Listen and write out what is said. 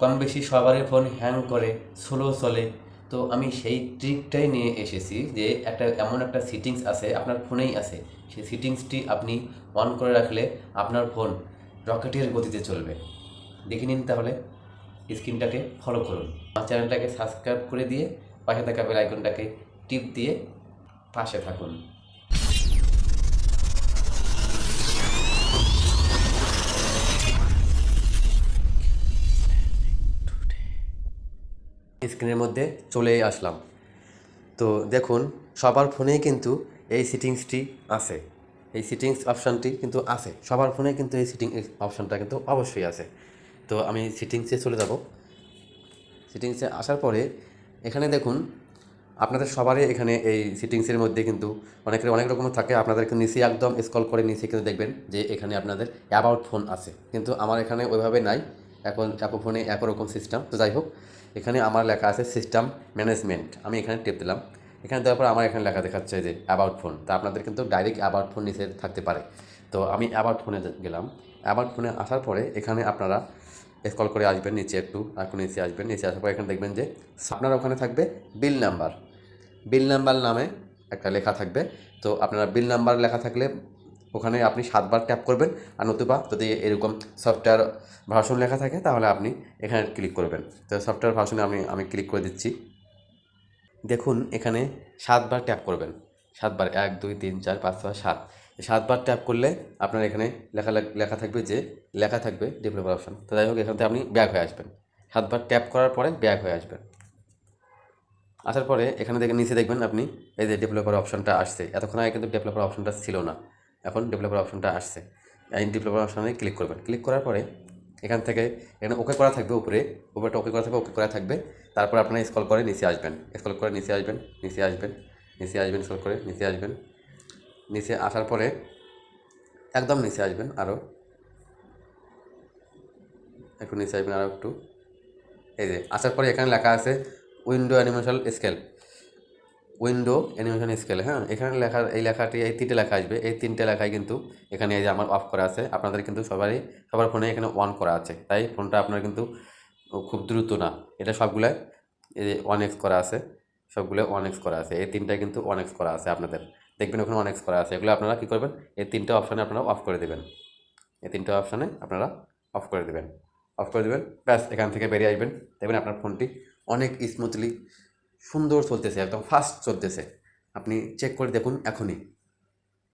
কম বেশি সবারই phone hang করে স্লো চলে। তো আমি সেই ট্রিকটাই নিয়ে এসেছি যে একটা, এমন একটা সিটিংস আছে, আপনার ফোনেই আছে। সেই সিটিংসটি আপনি অন করে রাখলে আপনার ফোন রকেটের গতিতে চলবে। দেখে নিন তাহলে স্ক্রিনটাকে ফলো করুন। আমার চ্যানেলটাকে সাবস্ক্রাইব করে দিয়ে পাশে থাকা বেল আইকনটাকে টিপ দিয়ে পাশে থাকুন। স্ক্রিনের মধ্যে চলে আসলাম। তো দেখুন, সবার ফোনেই কিন্তু এই সিটিংসটি আছে। এই সিটিংস অপশানটি কিন্তু আছে। সবার ফোনে কিন্তু এই সিটিং অপশানটা কিন্তু অবশ্যই আছে। তো আমি সিটিংসে চলে যাব। সিটিংসে আসার পরে এখানে দেখুন, আপনাদের সবারই এখানে এই সিটিংসের মধ্যে কিন্তু অনেকের, অনেক রকম থাকে। আপনাদের নিচে একদম স্কল করে নিচে কিন্তু দেখবেন যে এখানে আপনাদের অ্যাবাউট ফোন আছে। কিন্তু আমার এখানে ওইভাবে নাই। এখন অ্যাপো ফোনে একরকম সিস্টেম তো যাই হোক, এখানে আমার লেখা আছে সিস্টেম ম্যানেজমেন্ট আমি এখানে টেপ দিলাম। এখানে দেওয়ার পর আমার এখানে লেখা দেখাচ্ছে যে অ্যাবাউট ফোন তা আপনাদের কিন্তু ডাইরেক্ট অ্যাবাউট ফোন নিচে থাকতে পারে। তো আমি অ্যাবাউট ফোনে গেলাম। অ্যাবাউট ফোনে আসার পরে এখানে আপনারা স্কল করে আসবেন নিচে একটু একটু নিচে আসবেন। নিচে আসার পর এখানে দেখবেন যে আপনার ওখানে থাকবে বিল নাম্বার বিল নাম্বার নামে একটা লেখা থাকবে। তো আপনারা বিল নাম্বার লেখা থাকলে ওখানে আপনি সাতবার ট্যাপ করবেন আর নতুবা যদি এরকম সফটওয়্যার ভার্সন লেখা থাকে তাহলে আপনি এখানে ক্লিক করবেন। তো সফটওয়্যার ভার্সনে আমি আমি ক্লিক করে দিচ্ছি। দেখুন, এখানে সাতবার ট্যাপ করবেন। সাতবার, এক, দুই, তিন, চার, পাঁচ, ছয়, সাত। সাতবার ট্যাপ করলে আপনার এখানে লেখা লেখা থাকবে যে, লেখা থাকবে ডেভেলপার অপশন তো যাই হোক, এখান থেকে আপনি ব্যাক হয়ে আসবেন। সাতবার ট্যাপ করার পরে ব্যাক হয়ে আসবেন। আসার পরে এখানে দেখে নিচে দেখবেন আপনি, এই যে ডেভেলপার অপশনটা আসছে। এতক্ষণ আগে কিন্তু ডেভেলপার অপশনটা ছিল না। এখন ডেভেলপার অপশনটা আসছে। এই ডেভেলপার অপশনে ক্লিক করবেন। ক্লিক করার পরে এখান থেকে এখানে ওকে করা থাকবে উপরে। উপরটা ওকে করা থাকবে ওকে করা থাকবে। তারপর আপনারা স্কল করে নিচে আসবেন। স্কল করে নিচে আসবেন নিচে আসবেন নিচে আসবেন স্কল করে নিচে আসবেন। নিচে আসার পরে একদম নিচে আসবেন আরও একটু নিচে আসবেন আরও একটু। এই যে, আসার পরে এখানে লেখা আছে window animation scale. Window animation scale হ্যাঁ? এখানে লেখা এই লেখাটি, এই তিনটে লেখা আসবে। এই তিনটে লেখায় কিন্তু এখানে এই যে আমার অফ করা আছে। আপনাদের কিন্তু সবারই, সবার ফোনে এখানে অন করা আছে। তাই ফোনটা আপনার কিন্তু খুব দ্রুত না। এটা সবগুলাই এই যে ওয়ান এক্স করা আছে সবগুলো ওয়ান এক্স করা আছে। এই তিনটায় কিন্তু ওয়ান এক্স করা আছে আপনাদের। দেখবেন ওখানে এক্স করা আছে। এগুলো আপনারা কী করবেন? এই তিনটে অপশানে আপনারা অফ করে দেবেন। এই তিনটে অপশানে আপনারা অফ করে দেবেন। অফ করে দেবেন। ব্যাস, এখান থেকে বেরিয়ে আসবেন। দেখবেন আপনার ফোনটি অনেক স্মুথলি সুন্দর চলতেছে একদম ফাস্ট চলতেছে। আপনি চেক করে দেখুন এখনই।